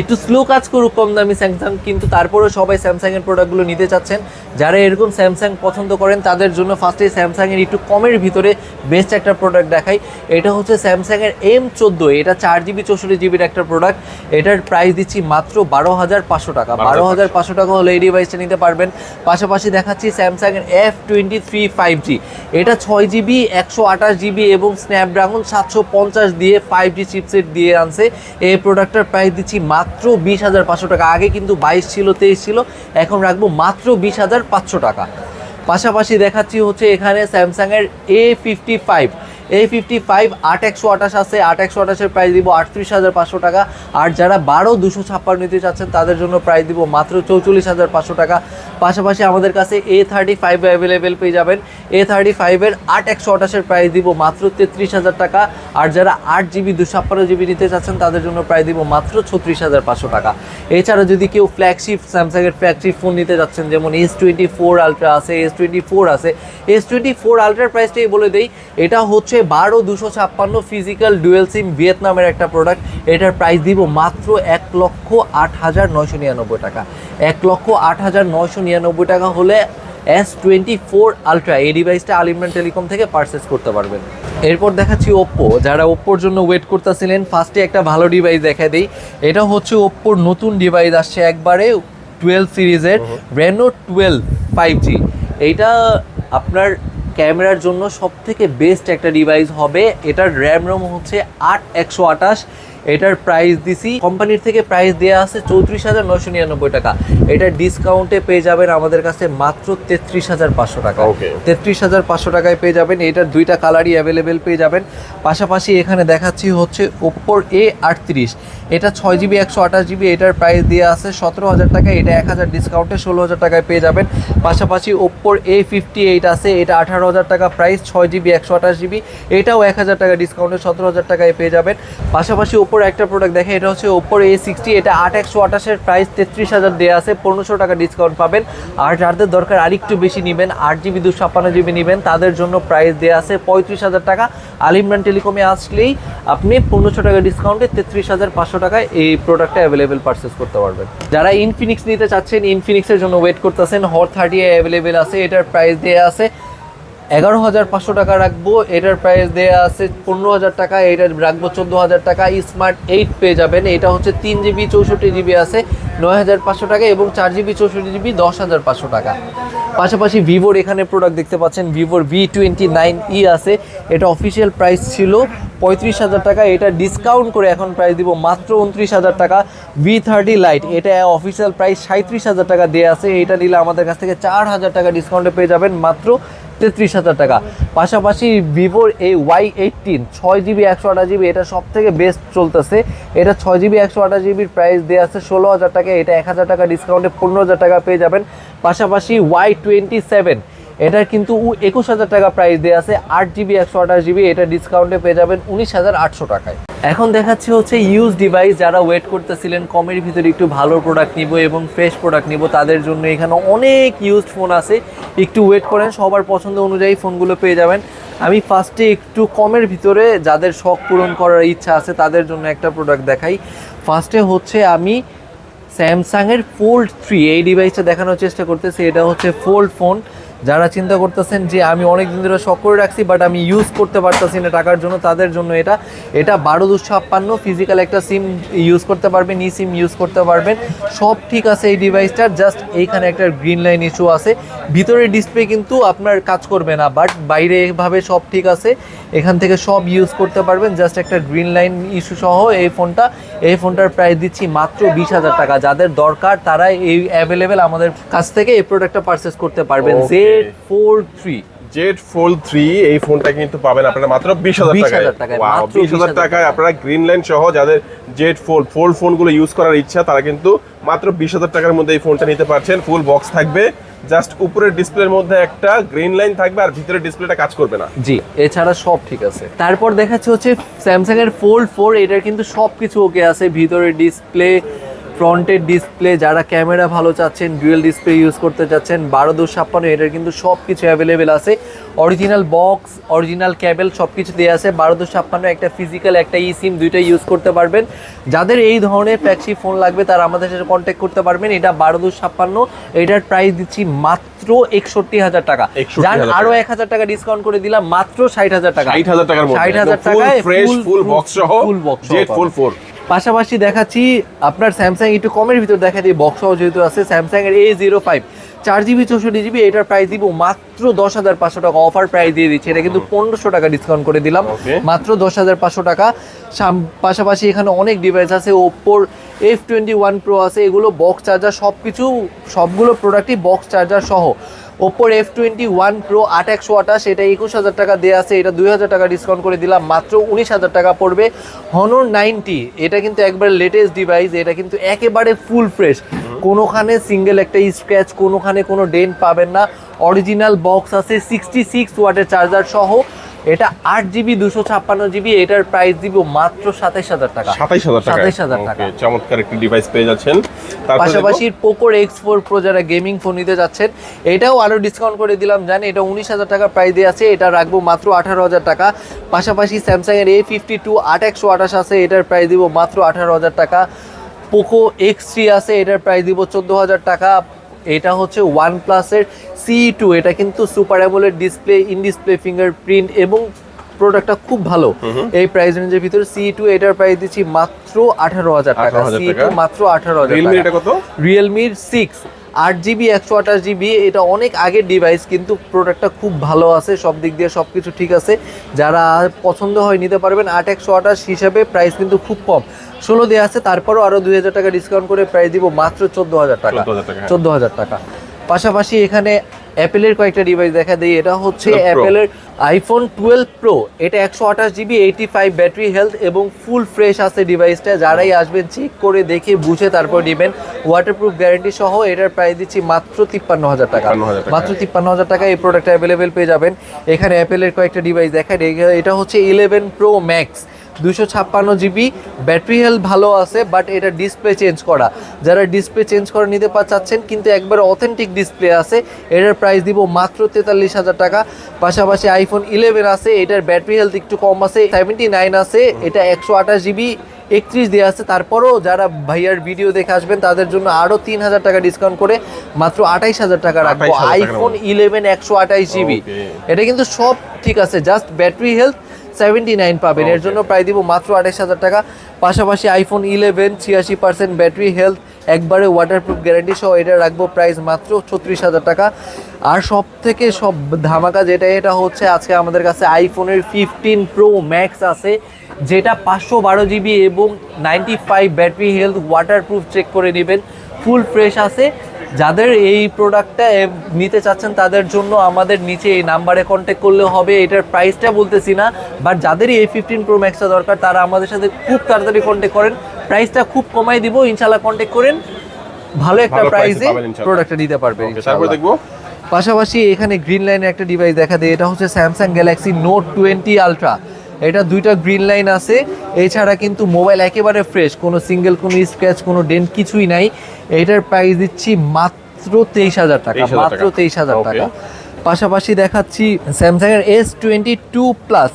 একটু স্লো কাজ করুক কম দামি স্যামসাং কিন্তু তারপরেও সবাই স্যামসাং এর প্রোডাক্টগুলো নিতে চাচ্ছেন। যারা এরকম স্যামসাং পছন্দ করেন তাদের জন্য ফার্স্টে স্যামসাং এর একটু কমের ভিতরে বেস্ট একটা প্রোডাক্ট দেখাই। এটা হচ্ছে স্যামসাং এর এম চোদ্দ এটা চার জিবি চৌষট্টি জিবির একটা প্রোডাক্ট এটার প্রাইস দিচ্ছি মাত্র বারো হাজার পাঁচশো টাকা। বারো হাজার পাঁচশো পাঁচশো টাকা হলে এই ডিভাইসটা নিতে পারবেন। পাশাপাশি দেখাচ্ছি স্যামসাং এর F twenty three five G এটা ছয় জিবি একশো আঠাশ জিবি এবং স্ন্যাপড্রাগন সাতশো পঞ্চাশ দিয়ে ফাইভ জি চিপসেট দিয়ে আনছে। এই প্রোডাক্টটার প্রাইস দিচ্ছি মাত্র বিশ হাজার পাঁচশো টাকা। আগে কিন্তু বাইশ ছিল, তেইশ ছিল, এখন রাখব মাত্র বিশ হাজার পাঁচশো টাকা। পাশাপাশি দেখাচ্ছি হচ্ছে এখানে স্যামসাংয়ের A fifty five A fifty five আট একশো আঠাশ আছে, আট একশো আঠাশের প্রাইস দিব আটত্রিশ হাজার পাঁচশো টাকা। আর যারা বারো দুশো ছাপ্পান্ন নিতে চাচ্ছেন, তাদের জন্য প্রাইস দিব মাত্র চৌচল্লিশ হাজার পাঁচশো টাকা। পাশাপাশি আমাদের কাছে এ থার্টি ফাইভ অ্যাভেলেবেল পেয়ে যাবেন। এ থার্টি ফাইভের আট একশো আঠাশের প্রাইস দিব মাত্র তেত্রিশ হাজার টাকা। আর যারা আট জিবি দুশো ছাপ্পান্ন জিবি নিতে চাচ্ছেন, তাদের জন্য প্রাইস দিব মাত্র ছত্রিশ হাজার পাঁচশো টাকা। এছাড়া যদি কেউ ফ্ল্যাগশিপ স্যামসাংয়ের ফ্ল্যাগশিপ ফোন নিতে যাচ্ছেন, যেমন এস টোয়েন্টি ফোর আলট্রা আছে এস টোয়েন্টি ফোর আছে এস টোয়েন্টি ফোর আলট্রার প্রাইসটাই বলে দেই, এটা হচ্ছে বারো দুশো ছাপ্পান্ন ফিজিক্যাল ডুয়েল সিম ভিয়েতনামের একটা প্রোডাক্ট এটার প্রাইস দিব মাত্র এক লক্ষ আট হাজার নয়শো নিরানব্বই টাকা। এক লক্ষ আট হাজার নয়শো নিরানব্বই টাকা হলে এস টোয়েন্টি ফোর আলট্রা এই ডিভাইসটা আলিমরান টেলিকম থেকে পারচেস করতে পারবেন। এরপর দেখাচ্ছি ওপ্পো যারা ওপ্পোর জন্য ওয়েট করতেছিলেন ফার্স্টে একটা ভালো ডিভাইস দেখা দিই। এটা হচ্ছে ওপ্পোর নতুন ডিভাইস আসছে একবারে টুয়েলভ সিরিজের রেনো টুয়েলভ ফাইভ জি এইটা আপনার ক্যামেরার জন্য সবথেকে বেস্ট একটা ডিভাইস হবে। এটার র্যাম রোম হচ্ছে আট একশো আঠাশ। এটার প্রাইস দিছি কোম্পানির থেকে প্রাইস দেওয়া আছে চৌত্রিশ হাজার নয়শো নিরানব্বই টাকা। এটা ডিসকাউন্টে পেয়ে যাবেন আমাদের কাছে মাত্র তেত্রিশ হাজার পাঁচশো টাকা. তেত্রিশ হাজার পাঁচশো টাকায় পেয়ে যাবেন এটার দুইটা কালারই অ্যাভেলেবেল পেয়ে যাবেন। পাশাপাশি এখানে দেখাচ্ছি হচ্ছে ওপ্পোর এ আটত্রিশ। এটা ছয় জিবি একশো আঠাশ জিবি এটার প্রাইস দেওয়া আছে সতেরো হাজার টাকা এটা এক হাজার ডিসকাউন্টে ষোলো হাজার টাকায় পেয়ে যাবেন। পাশাপাশি ওপ্পোর এ ফিফটি এইট আছে এটা আঠারো হাজার টাকা প্রাইস ছয় জিবি একশো আঠাশ জিবি এটাও এক হাজার টাকা ডিসকাউন্টে সতেরো হাজার টাকায় পেয়ে যাবেন। পাশাপাশি ওপ্পোর একটা প্রোডাক্ট দেখে এটা হচ্ছে ওপ্পোর এ সিক্সটি এটা আট একশো আঠাশের প্রাইস তেত্রিশ হাজার দেওয়া আছে, পনেরোশো টাকা ডিসকাউন্ট পাবেন। আর যাদের দরকার আরেকটু বেশি নেবেন, আট জিবি, দুশো ছাপ্পান্ন জিবি নেবেন, তাদের জন্য প্রাইস দেওয়া আছে পঁয়ত্রিশ হাজার টাকা। আলিমরান টেলিকমে আসলেই আপনি পনেরোশো টাকা ডিসকাউন্টে তেত্রিশ হাজার পাঁচশো টাকায় এই প্রোডাক্টটা অ্যাভেলেবেল পারচেস করতে পারবেন। যারা ইনফিনিক্স নিতে চাচ্ছেন ইনফিনিক্সের জন্য ওয়েট করতেছেন হর থার্টি অ্যাভেলেবেল আছে, এটার প্রাইস দেওয়া আছে এগারো হাজার পাঁচশো টাকা রাখব, এটার প্রাইস দেওয়া আছে পনেরো হাজার টাকা এটার রাখব চোদ্দ হাজার টাকা স্মার্ট এইট পেয়ে যাবেন, এটা হচ্ছে তিন জিবি চৌষট্টি জিবি আছে, নয় হাজার পাঁচশো টাকা এবং চার জিবি চৌষট্টি জিবি দশ হাজার পাঁচশো টাকা। পাশাপাশি ভিভোর এখানে প্রোডাক্ট দেখতে পাচ্ছেন ভিভোর ভি টোয়েন্টি নাইন ই আছে, এটা অফিসিয়াল প্রাইস ছিল পঁয়ত্রিশ হাজার টাকা, এটা ডিসকাউন্ট করে এখন প্রাইস দিব মাত্র উনত্রিশ হাজার টাকা ভি থার্টি লাইট এটা অফিসিয়াল প্রাইস সাঁত্রিশ হাজার টাকা দেওয়া আছে, এটা নিলে আমাদের কাছ থেকে চার হাজার টাকা ডিসকাউন্টে পেয়ে যাবেন মাত্র তেত্রিশ হাজার টাকা। পাশাপাশি ভিভোর এই ওয়াই এইটিন ছয় জিবি, একশো আঠাশ জিবি, এটা সব থেকে বেস্ট চলতেছে। এটা ছয় জিবি, একশো আঠাশ জিবির প্রাইস দেওয়া আছে ষোলো হাজার টাকা। এটা এক হাজার টাকা ডিসকাউন্টে পনেরো হাজার টাকা পেয়ে যাবেন। পাশাপাশি ওয়াই টোয়েন্টি সেভেন এটার কিন্তু একুশ হাজার টাকা প্রাইস দেওয়া আছে, আট জিবি একশো আঠাশ জিবি এটা ডিসকাউন্টে পেয়ে যাবেন উনিশ হাজার আটশো টাকায়। এখন দেখাচ্ছি হচ্ছে ইউজ ডিভাইস যারা ওয়েট করতেছিলেন, কমের ভিতরে একটু ভালো প্রোডাক্ট নিব এবং ফ্রেশ প্রোডাক্ট নিব, তাদের জন্য এখানে অনেক ইউজড ফোন আছে। একটু ওয়েট করেন, সবার পছন্দ অনুযায়ী ফোনগুলো পেয়ে যাবেন। আমি ফার্স্টে একটু কমের ভিতরে যাদের শখ পূরণ করার ইচ্ছা আছে, তাদের জন্য একটা প্রোডাক্ট দেখাই। ফার্স্টে হচ্ছে আমি স্যামসাংয়ের ফোল্ড থ্রি এই ডিভাইসটা দেখানোর চেষ্টা করতেছি, এটা হচ্ছে ফোল্ড ফোন যারা চিন্তা করতেছেন যে আমি অনেক দিন ধরে শখ করে রাখছি বাট আমি ইউজ করতে পারতেছি না টাকার জন্য তাদের জন্য এটা। এটা বারো দুশো ছাপ্পান্ন ফিজিক্যাল একটা সিম ইউজ করতে পারবেন ই সিম ইউজ করতে পারবেন। সব ঠিক আছে এই ডিভাইসটার জাস্ট এইখানে একটা গ্রিন লাইন ইস্যু আছে। ভিতরের ডিসপ্লে কিন্তু আপনার কাজ করবে না বাট বাইরে এভাবে সব ঠিক আছে। এখান থেকে সব ইউজ করতে পারবেন জাস্ট একটা গ্রিন লাইন ইস্যু সহ এই ফোনটা এই ফোনটার প্রাইস দিচ্ছি মাত্র বিশ হাজার টাকা। যাদের দরকার তারা এই অ্যাভেলেবেল আমাদের কাছ থেকে এই প্রোডাক্টটা পারচেস করতে পারবেন। Okay. Z four three. Z fold three এই ফোনটা কিন্তু পাবেন আপনারা মাত্র বিশ হাজার টাকায়। 20,000 20,000 টাকায় আপনারা গ্রিন লাইন সহ যাদের জেড ফোল্ড ফোল্ড ফোনগুলো ইউজ করার ইচ্ছা তারা কিন্তু মাত্র বিশ হাজার টাকার মধ্যে এই ফোনটা নিতে পারছেন। ফুল বক্স থাকবে। জাস্ট উপরের ডিসপ্লের মধ্যে একটা গ্রিন লাইন থাকবে আর ভিতরের ডিসপ্লেটা কাজ করবে না। জি এছাড়া সব ঠিক আছে। তারপর দেখাচ্ছে হচ্ছে স্যামসাং এর ফোল্ড ফোর এটার কিন্তু সব কিছু ওকে আছে। ভিতরে ডিসপ্লে ফ্রন্টের ডিসপ্লে যারা ক্যামেরা ভালো চাচ্ছেন ডুয়েল ডিসপ্লে ইউজ করতে চাচ্ছেন বারো দু ছাপ্পান্ন এটার কিন্তু সব কিছু অ্যাভেলেবেল আছে। অরিজিনাল বক্স অরিজিনাল ক্যাবেল সব কিছু দেওয়া আছে। বারো দু ছাপ্পান্ন একটা ফিজিক্যাল একটা ই সিম দুইটা ইউজ করতে পারবেন। যাদের এই ধরনের ফ্ল্যাগশিপ ফোন লাগবে তারা আমাদের সাথে কন্ট্যাক্ট করতে পারবেন। এটা বারো দু ছাপ্পান্ন এটার প্রাইস দিচ্ছি মাত্র একষট্টি হাজার টাকা। 61,000 যান আরও এক হাজার টাকা ডিসকাউন্ট করে দিলাম মাত্র ষাট হাজার টাকা। ষাট হাজার টাকা ষাট হাজার ফ্রেশ ফুল বক্স সহ ফুল বক্স ফুল ফোর পাশাপাশি দেখাচ্ছি আপনার স্যামসাং একটু কমের ভিতর দেখা দিই বক্স যেহেতু আছে স্যামসাং এর এ জিরো ফাইভ চার জিবি চৌষট্টি জিবি এটার প্রাইস দিব মাত্র দশ হাজার পাঁচশো টাকা অফার প্রাইস দিয়ে দিচ্ছে। এটা কিন্তু পনেরোশো টাকা ডিসকাউন্ট করে দিলাম মাত্র দশ হাজার পাঁচশো টাকা। সাম- পাশাপাশি এখানে অনেক ডিভাইস আছে ওপ্পোর এফ টোয়েন্টি ওয়ান প্রো আছে এগুলো বক্স চার্জার সব কিছু সবগুলো প্রোডাক্টই বক্স চার্জার সহ। ওপ্পোর এফ টোয়েন্টি ওয়ান প্রো আট একশো আঠাশ এটা একুশ হাজার টাকা দেওয়া আছে, এটা দুই হাজার টাকা ডিসকাউন্ট করে দিলাম, মাত্র উনিশ হাজার টাকা পড়বে হনর নাইনটি এটা কিন্তু একবারে লেটেস্ট ডিভাইস এটা কিন্তু একেবারে ফুল ফ্রেশ কোনোখানে সিঙ্গেল একটা স্ক্র্যাচ কোনোখানে কোনো ডেন্ট পাবেন না। অরিজিনাল বক্স আছে সিক্সটি সিক্স ওয়াটের চার্জার সহ। এটা আট জিবি দুশো ছাপ্পান্ন জিবি এটার প্রাইস দিব মাত্র সাতাইশ হাজার টাকা। সাতাইশ হাজার টাকা সাতাইশ হাজার টাকা। চমৎকার একটি ডিভাইস পেয়ে যাচ্ছেন। পাশাপাশি পোকোর এক্স ফোর প্রো যারা গেমিং ফোন নিতে যাচ্ছেন এটাও আরও ডিসকাউন্ট করে দিলাম। জানি এটা উনিশ হাজার টাকা প্রাইস দিয়ে আছে এটা রাখব মাত্র আঠারো হাজার টাকা। পাশাপাশি স্যামসাং এর এ ফিফটি টু আট একশো আঠাশ আছে এটার প্রাইস দিব মাত্র আঠারো হাজার টাকা। পোকো এক্স থ্রি আছে এটার প্রাইস দিব চোদ্দ হাজার টাকা। এটা হচ্ছে ওয়ান প্লাসের সি টু এটা কিন্তু super AMOLED display in display fingerprint এবং প্রোডাক্টটা খুব ভালো। এই প্রাইস রেঞ্জের ভিতরে সি টু এটার প্রাইস দিচ্ছি মাত্র আঠারো হাজার টাকা। 18,000 সি টু মাত্র আঠারো হাজার রিয়েলমি এটা কত? রিয়েলমির সিক্স আট জিবি একশো আঠাশ জিবি এটা অনেক আগের ডিভাইস কিন্তু প্রোডাক্টটা খুব ভালো আছে সব দিক দিয়ে সব কিছু ঠিক আছে। যারা পছন্দ হয় নিতে পারবেন আট একশো আঠাশ হিসাবে প্রাইস কিন্তু খুব কম। ষোলো দেওয়া আছে তারপরও আরও দুই হাজার টাকা ডিসকাউন্ট করে প্রাইস দিব মাত্র চোদ্দ হাজার টাকা। 14,000 টাকা, হ্যাঁ। চোদ্দ হাজার টাকা। পাশাপাশি এখানে অ্যাপেলের কয়েকটা ডিভাইস দেখা দেই। এটা হচ্ছে অ্যাপেলের আইফোন টুয়েলভ প্রো এটা একশো আঠাশ GB eighty five battery health এবং ফুল ফ্রেশ আছে ডিভাইসটা যারাই আসবেন চেক করে দেখে বুঝে তারপর নেবেন। ওয়াটারপ্রুফ গ্যারান্টি সহ এটার প্রাইস দিচ্ছি মাত্র তিপ্পান্ন হাজার টাকা। মাত্র তিপ্পান্ন হাজার টাকা এই প্রোডাক্ট অ্যাভেলেবেল পেয়ে যাবেন। এখানে অ্যাপেলের কয়েকটা ডিভাইস দেখায় এটা হচ্ছে ইলেভেন প্রো ম্যাক্স দুশো ছাপ্পান্ন জিবি ব্যাটারি হেলথ ভালো আছে বাট এটা ডিসপ্লে চেঞ্জ করা। যারা ডিসপ্লে চেঞ্জ করে নিতে চাচ্ছেন কিন্তু একবার অথেন্টিক ডিসপ্লে আছে এটার প্রাইস দিব মাত্র তেতাল্লিশ হাজার টাকা। পাশাপাশি আইফোন ইলেভেন আছে এটার ব্যাটারি হেলথ একটু কম আছে সেভেন্টি নাইন আছে এটা একশো আঠাশ জিবি একত্রিশ দেওয়া আছে। তারপরও যারা ভাইয়ার ভিডিও দেখে আসবেন তাদের জন্য আরও তিন হাজার টাকা ডিসকাউন্ট করে মাত্র আঠাইশ হাজার টাকা রাখব। আইফোন ইলেভেন একশো আঠাইশ জিবি। এটা কিন্তু সব ঠিক আছে just battery health seventy nine পাবেন। এর জন্য প্রায় দিব মাত্র আঠাইশ হাজার টাকা। পাশাপাশি আইফোন ইলেভেন ছিয়াশি পার্সেন্ট ব্যাটারি হেলথ একবারে ওয়াটারপ্রুফ গ্যারান্টি সহ এটা রাখব প্রাইস মাত্র ছত্রিশ হাজার টাকা। আর সব থেকে সব ধামাকা যেটা এটা হচ্ছে আজকে আমাদের কাছে আইফোনের ফিফটিন প্রো ম্যাক্স আছে যেটা পাঁচশো বারো জিবি এবং ninety five battery health waterproof check করে নেবেন। ফুল ফ্রেশ আছে। যাদের এই প্রোডাক্টটা নিতে চাচ্ছেন তাদের জন্য আমাদের নিচে এই নাম্বারে কন্ট্যাক্ট করলে হবে এটার প্রাইসটা বলতেছি না বাট যাদেরই এই ফিফটিন প্রো ম্যাক্সটা দরকার তারা আমাদের সাথে খুব তাড়াতাড়ি কন্ট্যাক্ট করেন প্রাইসটা খুব কমাই দিব ইনশাল্লাহ কন্ট্যাক্ট করেন ভালো একটা প্রাইসে প্রোডাক্টটা নিতে পারবেন দেখব। পাশাপাশি এখানে গ্রিন লাইনের একটা ডিভাইস দেখা দেয় এটা হচ্ছে Samsung Galaxy note twenty ultra এটা দুইটা গ্রিন লাইন আছে। এছাড়া কিন্তু মোবাইল একেবারে ফ্রেশ কোনো সিঙ্গেল কোনো স্ক্র্যাচ কোনো ডেন্ট কিছুই নাই। এটার প্রাইস দিচ্ছি মাত্র তেইশ হাজার টাকা মাত্র তেইশ হাজার টাকা। পাশাপাশি দেখাচ্ছি স্যামসাং এর এস টোয়েন্টি টু প্লাস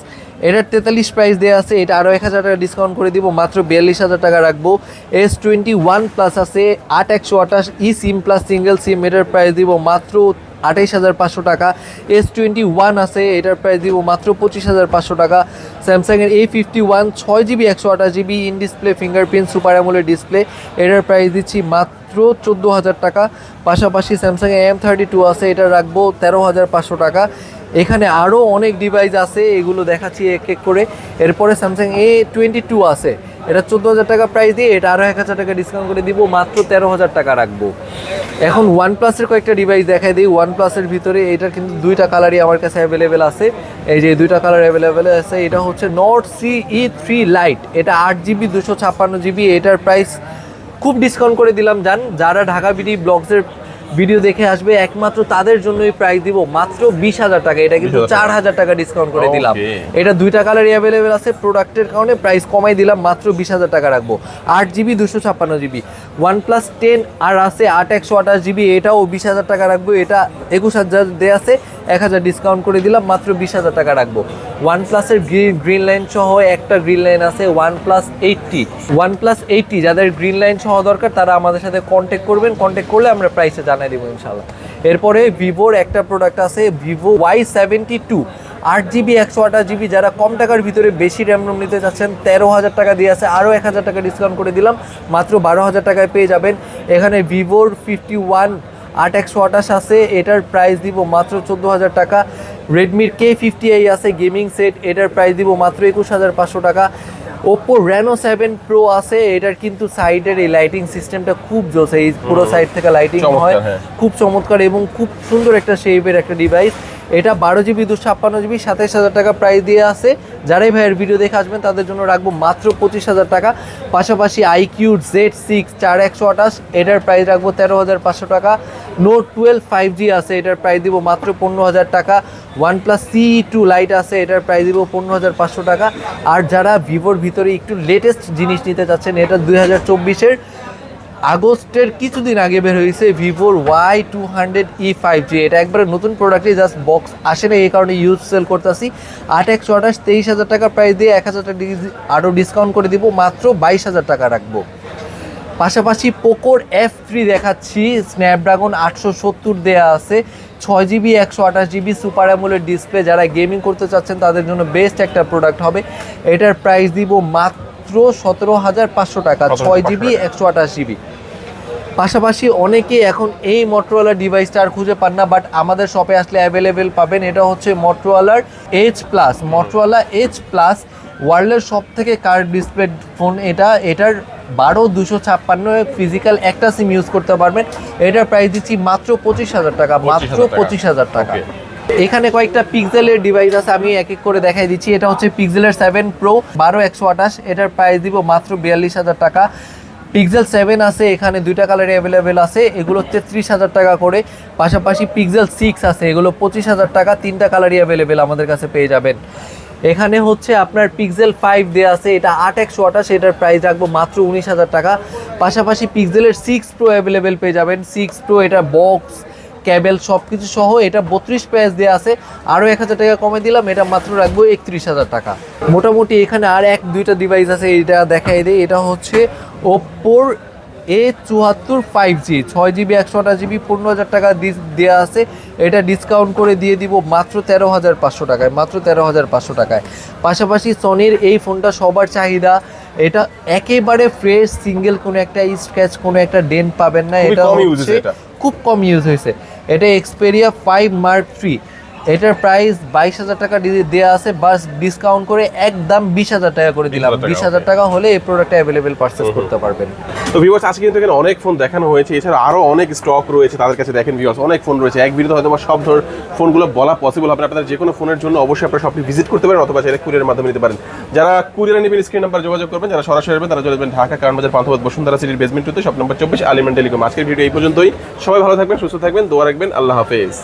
এটার তেতাল্লিশ প্রাইস দেওয়া আছে এটা আরও এক হাজার টাকা ডিসকাউন্ট করে দিব মাত্র বিয়াল্লিশ হাজার টাকা রাখব। এস টোয়েন্টি ওয়ান প্লাস আছে আট একশো আঠাশ ই সিম প্লাস সিঙ্গেল সিম এটার প্রাইস দিব মাত্র আঠাইশ হাজার পাঁচশো টাকা। এস টোয়েন্টি ওয়ান আছে, এটার প্রাইস দিব মাত্র পঁচিশ হাজার পাঁচশো টাকা। স্যামসাংয়ের এ ফিফটি ওয়ান, ছয় জিবি, একশো আঠাশ GB, in display fingerprint super AMOLED display এটার প্রাইস দিচ্ছি মাত্র চোদ্দ হাজার টাকা। পাশাপাশি স্যামসাং এম থার্টি টু আছে, এটা রাখব তেরো হাজার পাঁচশো টাকা। এখানে আরও অনেক ডিভাইস আছে, এগুলো দেখাচ্ছি এক এক করে। এরপরে স্যামসাং এ টোয়েন্টি টু আছে, এটা চোদ্দ হাজার টাকা প্রাইস দিয়ে, এটা আরও এক হাজার টাকা ডিসকাউন্ট করে দিব, মাত্র তেরো হাজার টাকা রাখব। এখন ওয়ান প্লাসের কয়েকটা ডিভাইস দেখাই দিই ওয়ান প্লাসের ভিতরে এটার কিন্তু দুইটা কালারই আমার কাছে অ্যাভেলেবেল আছে। এই যে দুইটা কালার অ্যাভেলেবেল আছে, এটা হচ্ছে Nord C E three Lite এটা আট জিবি দুশো ছাপ্পান্ন জিবি এটার প্রাইস খুব ডিসকাউন্ট করে দিলাম যান যারা ঢাকা বিডি ব্লগসের ভিডিও দেখে আসবে একমাত্র তাদের জন্যই প্রাইস দিব মাত্র বিশ হাজার টাকা। এটা কিন্তু 20,000 চার হাজার টাকা ডিসকাউন্ট করে দিলাম। এটা দুইটা কালারই অ্যাভেলেবেল আছে প্রোডাক্টের কারণে প্রাইস কমাই দিলাম মাত্র বিশ হাজার টাকা রাখব। আট জিবি দুশো ছাপ্পান্ন GB one plus ten R আছে আট একশো আঠাশ জিবি এটাও বিশ হাজার টাকা রাখব এটা একুশ হাজার দেওয়া আছে এক হাজার ডিসকাউন্ট করে দিলাম মাত্র বিশ হাজার টাকা রাখব। ওয়ান প্লাসের গ্রিন লাইন সহ একটা গ্রিন লাইন আছে one plus eighty one plus eighty যাদের গ্রিন লাইন সহ দরকার তারা আমাদের সাথে কন্ট্যাক্ট করবেন কন্ট্যাক্ট করলে আমরা প্রাইসে জানিয়ে দেবো ইনশাল্লাহ এরপরে ভিভোর একটা প্রোডাক্ট আছে, ভিভো ওয়াই সেভেন্টি টু। আট জিবি, একশো আঠাশ জিবি, যারা কম টাকার ভিতরে বেশি র্যাম রোম নিতে চাচ্ছেন, তেরো হাজার টাকা দিয়ে আছে, আরও এক হাজার টাকা ডিসকাউন্ট করে দিলাম, মাত্র বারো হাজার টাকায় পেয়ে যাবেন। এখানে ভিভোর ফিফটি ওয়ান, আট একশো আঠাশ আছে, এটার প্রাইস দিব মাত্র চোদ্দ হাজার টাকা। রেডমির কে ফিফটি আই আছে গেমিং সেট এটার প্রাইস দিব মাত্র একুশ হাজার পাঁচশো টাকা। ওপো রেনো সেভেন প্রো আছে এটার কিন্তু সাইডের এই লাইটিং সিস্টেমটা খুব জোসে এই পুরো সাইড থেকে লাইটিং হয় হ্যাঁ। খুব চমৎকার এবং খুব সুন্দর একটা শেপের একটা ডিভাইস এটা বারো জিবি দুশো ছাপ্পান্ন জিবি সাতাইশ হাজার টাকা প্রাইস দিয়ে আছে। যারাই ভাইয়ের ভিডিও দেখে আসবেন তাদের জন্য রাখব মাত্র পঁচিশ হাজার টাকা। পাশাপাশি আইকিউ জেড সিক্স চার একশো আঠাশ এটার প্রাইস রাখব তেরো হাজার পাঁচশো টাকা। নোট টুয়েলভ ফাইভ জি আছে, এটার প্রাইস দিব মাত্র পনেরো হাজার টাকা। One plus C two lite আছে, এটার প্রাইস দিব পনেরো হাজার পাঁচশো টাকা। আর যারা ভিভোর ভিতরে একটু লেটেস্ট জিনিস নিতে চাচ্ছেন, এটা দুই হাজার চব্বিশের আগস্টের কিছুদিন আগে বের হয়েছে ভিভোর Y two hundred E five G এটা একবারে নতুন প্রোডাক্টই জাস্ট বক্স আসে না এই কারণে ইউজ সেল করতেছি। আট একশো আঠাশ, তেইশ হাজার টাকা প্রাইস দিয়ে এক হাজার টাকা আরও ডিসকাউন্ট করে দিব, মাত্র বাইশ হাজার টাকা রাখব। পাশাপাশি পোকোর এফ থ্রি দেখাচ্ছি স্ন্যাপড্রাগন আটশো সত্তর দেওয়া আছে ছয় জিবি একশো আঠাশ জিবি সুপার অ্যামোলেড ডিসপ্লে যারা গেমিং করতে চাচ্ছেন তাদের জন্য বেস্ট একটা প্রোডাক্ট হবে। এটার প্রাইস দিব মাত্র সতেরো হাজার পাঁচশো টাকা ছয় জিবি একশো আঠাশ জিবি পাশাপাশি অনেকে এখন এই মটোরোলা ডিভাইসটা আর খুঁজে পান না বাট আমাদের শপে আসলে অ্যাভেলেবেল পাবেন। এটা হচ্ছে মটোরোলার edge plus Motorola edge plus ওয়ার্ল্ডের সব থেকে কার ডিসপ্লে ফোন এটা। এটার বারো দুশো ছাপ্পান্ন ফিজিক্যাল একটা সিম ইউজ করতে পারবেন। এটার প্রাইস দিচ্ছি মাত্র পঁচিশ হাজার টাকা মাত্র পঁচিশ হাজার টাকা। এখানে কয়েকটা পিক্সেলের ডিভাইস আছে আমি এক এক করে দেখাই দিচ্ছি। এটা হচ্ছে পিক্সেলের সেভেন প্রো বারো একশো আঠাশ এটার প্রাইস দিব মাত্র বিয়াল্লিশ হাজার টাকা। পিক্সেল সেভেন আছে এখানে দুইটা কালারে অ্যাভেলেবেল আছে এগুলো হচ্ছে তেত্রিশ হাজার টাকা করে। পাশাপাশি পিক্সেল সিক্স আছে এগুলো পঁচিশ হাজার টাকা তিনটা কালারই অ্যাভেলেবেল আমাদের কাছে পেয়ে যাবেন। এখানে হচ্ছে আপনার পিক্সেল ফাইভ দেওয়া আছে, এটা আট একশো আঠাশ, এটার প্রাইস রাখব মাত্র উনিশ হাজার টাকা। পাশাপাশি পিক্সেলের সিক্স প্রো অ্যাভেলেবেল পেয়ে যাবেন। সিক্স প্রো এটা বক্স ক্যাবেল সব কিছু সহ, এটা বত্রিশ প্রাইস দেওয়া আছে। আরও এক হাজার টাকা কমে দিলাম, এটা মাত্র রাখব একত্রিশ হাজার টাকা। মোটামুটি এখানে আর এক, দুইটা ডিভাইস আছে, এটা দেখাই দেয় এটা হচ্ছে ওপ্পোর এ চুয়াত্তর ফাইভ জি ছয় জিবি একশো আঠাশ জিবি পনেরো হাজার টাকা দেওয়া আছে। এটা ডিসকাউন্ট করে দিয়ে দিব মাত্র তেরো হাজার পাঁচশো টাকায় মাত্র তেরো হাজার পাঁচশো টাকায় পাশাপাশি সনির এই ফোনটা সবার চাহিদা এটা একেবারে ফ্রেশ সিঙ্গেল কোনো একটা স্ক্র্যাচ কোনো একটা ডেন্ট পাবেন না হচ্ছে এটা। খুব কম ইউজ হয়েছে এটা এক্সপেরিয়া ফাইভ মার্ক থ্রি এটার প্রাইস বাইশ হাজার টাকা দেওয়া আছে বাস ডিসকাউন্ট করে একদম বিশ হাজার টাকা করে দিলাম। 20,000 বিশ হাজার টাকা হলে এই প্রোডাক্টটা অ্যাভেলেবেল পারচেস করতে পারবেন। তো ভিউয়ার্স আজকে কিন্তু এখানে অনেক ফোন দেখানো হয়েছে। এছাড়া আরও অনেক স্টক রয়েছে তাদের কাছে দেখেন ভিউয়ার্স অনেক ফোন রয়েছে। এক ভিডিওতে হয়তো সব ধর ফোনগুলো বলা পসিবল হবে না। আপনাদের যে কোনো ফোনের জন্য অবশ্যই আপনারা শপটি ভিজিট করতে পারেন অথবা চাইলে কুরিয়ারের মাধ্যমে নিতে পারেন। যারা কুরিয়ার নেবেন স্ক্রিন নাম্বার যোগাযোগ করবেন যারা সরাসরি আসবেন তারা চলে যাবেন ঢাকা কারণ বাজার পান্থপথ বসুন্ধরা সিটির বেসমেন্ট টুতে শপ নম্বর চব্বিশ আলিমেন্ট টেলিকম। আজকের ভিডিও এই পর্যন্তই। সবাই ভালো থাকবেন সুস্থ থাকবেন দোয়া রাখবেন আল্লাহ হাফেজ।